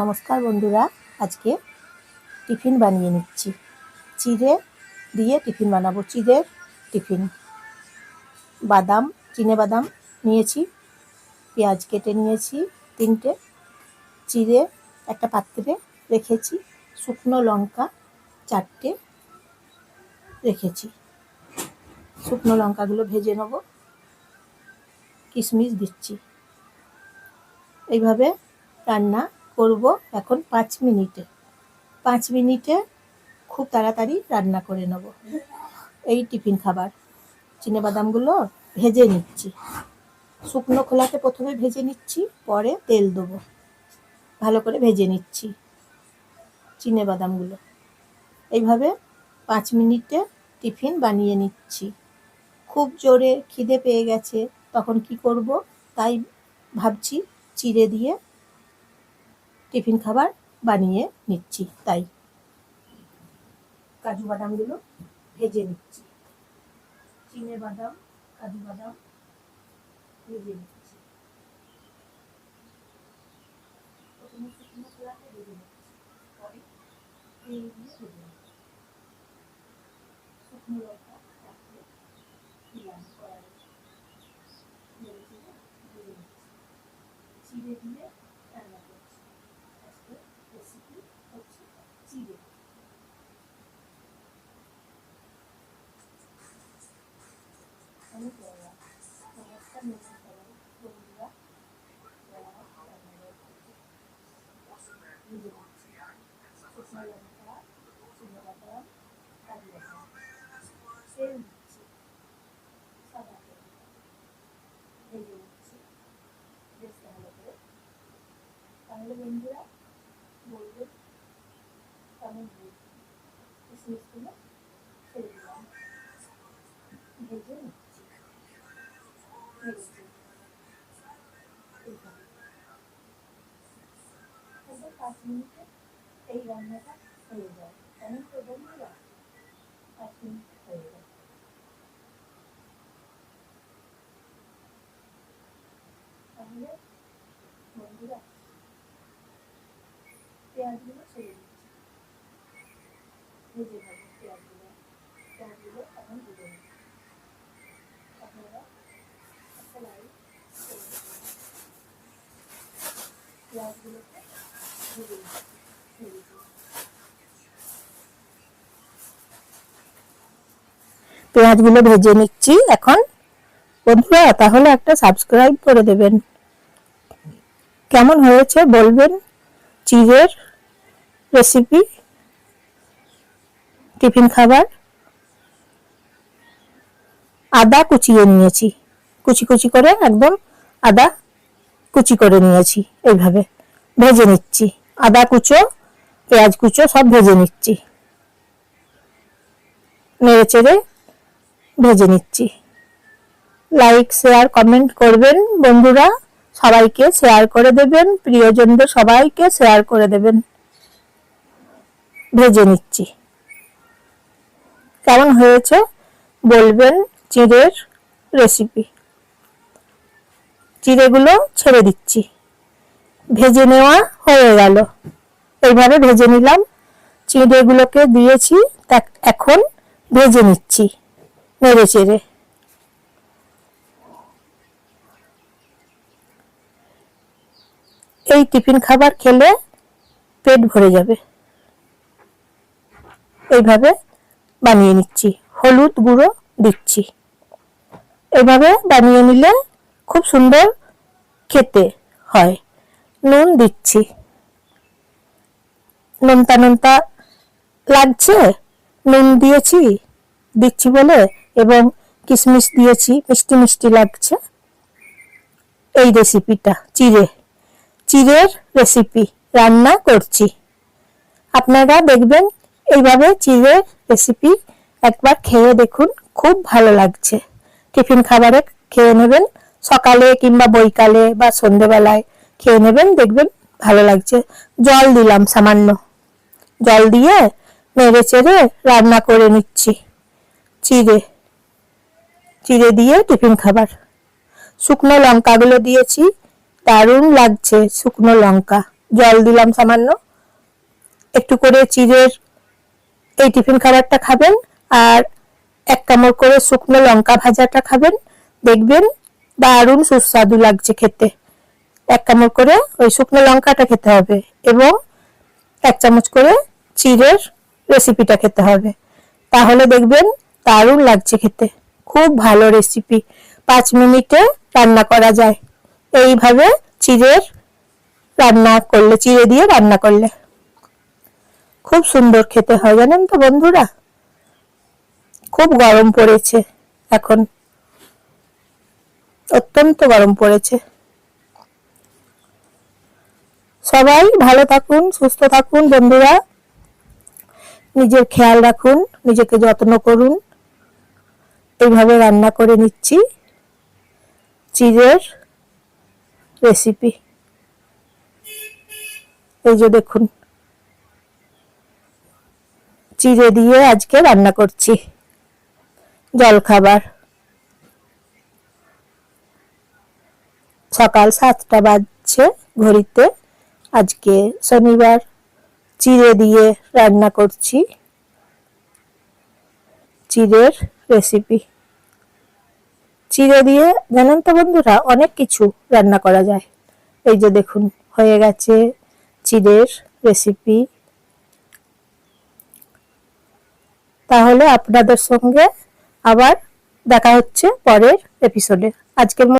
নমস্কার বন্ধুরা, আজকে টিফিন বানিয়ে নিচ্ছি। চিড়ে দিয়ে টিফিন বানাবো। চিড়ের টিফিন। বাদাম, চিনে বাদাম নিয়েছি, পেঁয়াজ কেটে নিয়েছি তিনটে, চিড়ে একটা পাত্রে রেখেছি, শুকনো লঙ্কা চারটে রেখেছি। শুকনো লঙ্কাগুলো ভেজে নেব, কিশমিশ দিচ্ছি। এইভাবে রান্না করব এখন পাঁচ মিনিটে। পাঁচ মিনিটে খুব তাড়াতাড়ি রান্না করে নেব। এই টিফিন খাবার। বাদামগুলো ভেজে নিচ্ছি। শুকনো খোলাতে প্রথমে ভেজে নিচ্ছি, পরে তেল দেবো। ভালো করে ভেজে নিচ্ছি বাদামগুলো। এইভাবে পাঁচ মিনিটে টিফিন বানিয়ে নিচ্ছি। খুব জোরে খিদে পেয়ে গেছে, তখন কি করব? তাই ভাবছি চিড়ে দিয়ে টিফিন খাবার বানিয়ে নিচ্ছি, তাই। কাজু বাদামগুলো ভেজে নিচ্ছি। চিনে বাদাম, কাজু বাদাম ভেজে নিচ্ছি। শুকনো লঙ্কা চিড়ে দিয়ে রান্না করছি আজকে রেসিপি হচ্ছে চিড়ে আমি করলাম নমস্কার নমস্কার বন্ধুরা যারা রান্নাঘর একদম পাঁচ মিনিটে এই রান্নাটা হয়ে যায় কেমন তো বন্ধুরা পাঁচ মিনিট হয়ে যায় তাহলে বন্ধুরা পেঁয়াজগুলো ছেড়ে দিচ্ছি ভেজে নেব পেঁয়াজগুলো ভেজে নিচ্ছি এখন। বন্ধুরা, তাহলে একটা সাবস্ক্রাইব করে দেবেন। কেমন হয়েছে বলবেন? চিজের রেসিপি টিফিন খাবার? আদা কুচিয়ে নিয়েছি। কুচি কুচি করে একদম আদা কুচি করে নিয়েছি। এইভাবে ভেজে নিচ্ছি। আদা কুচো, পেঁয়াজ কুচো, সব ভেজে নিচ্ছি। নেড়ে চেড়ে ভেজে নিচ্ছি। লাইক শেয়ার কমেন্ট করবেন বন্ধুরা। সবাইকে শেয়ার করে দেবেন। প্রিয়জনদের সবাইকে শেয়ার করে দেবেন। ভেজে নিচ্ছি। কেমন হয়েছে বলবেন চিড়ের রেসিপি চিড়েগুলো ছেড়ে দিচ্ছি। ভেজে নেওয়া হয়ে গেল। এইভাবে ভেজে নিলাম। চিড়েগুলোকে দিয়েছি এখন ভেজে নিচ্ছি, নেড়ে চেড়ে। এই টিফিন খাবার খেলে পেট ভরে যাবে। এইভাবে বানিয়ে নিচ্ছি। হলুদ গুঁড়ো দিচ্ছি। এভাবে বানিয়ে নিলে খুব সুন্দর খেতে হয়। নুন দিচ্ছি। নোনতা নোনতা লাগছে? নুন দিয়েছি, দিচ্ছি বলে, এবং কিশমিশ দিয়েছি, মিষ্টি মিষ্টি লাগছে। এই রেসিপিটা চিড়ে। চিড়ের রেসিপি রান্না করছি। আপনারা দেখবেন, এইভাবে চিড়ের রেসিপি একবার খেয়ে দেখুন, খুব ভালো লাগছে। টিফিন খাবারে খেয়ে নেবেন, সকালে কিংবা বৈকালে বা সন্ধেবেলায়। খেয়ে নেবেন, দেখবেন ভালো লাগছে। জল দিলাম সামান্য। জল দিয়ে নেড়ে চেড়ে রান্না করে নিচ্ছি। চিড়ে। চিড়ে দিয়ে টিফিন খাবার। শুকনো লঙ্কাগুলো দিয়েছি। দারুণ লাগছে শুকনো লঙ্কা। জল দিলাম সামান্য। একটু করে চিড়ের এই টিফিন খাবারটা খাবেন আর এক কামড় করে শুকনো লঙ্কা ভাজাটা খাবেন। দেখবেন দারুণ সুস্বাদু লাগছে খেতে। এক কামড় করে ওই শুকনো লঙ্কাটা খেতে হবে এবং এক চামচ করে চিড়ের রেসিপিটা খেতে হবে। তাহলে দেখবেন দারুণ লাগছে খেতে। খুব ভালো রেসিপি পাঁচ মিনিটে রান্না করা যায়। এইভাবে চিড়ের রান্না করলে, চিড়ে দিয়ে রান্না করলে। খুব সুন্দর খেতে হয়, জানেন তো বন্ধুরা? খুব গরম পড়েছে এখন। অত্যন্ত গরম পড়েছে। সবাই ভালো থাকুন, সুস্থ থাকুন, বন্ধুরা। নিজের খেয়াল রাখুন, নিজেকে যত্ন করুন। এইভাবে রান্না করে নিচ্ছি চিড়ের রেসিপি এই যে দেখুন চিড়ে দিয়ে আজকে রান্না করছি জল খাবার সকাল সাতটা বাজছে ঘড়িতে। আজকে শনিবার চিড়ে দিয়ে রান্না করছি। চিড়ের রেসিপি চিড়ে দিয়ে, জানেন তো বন্ধুরা, অনেক কিছু রান্না করা যায়। এই যে দেখুন, হয়ে গেছে চিড়ের রেসিপি তাহলে আপনাদের সঙ্গে আবার দেখা হচ্ছে পরের এপিসোডে আজকের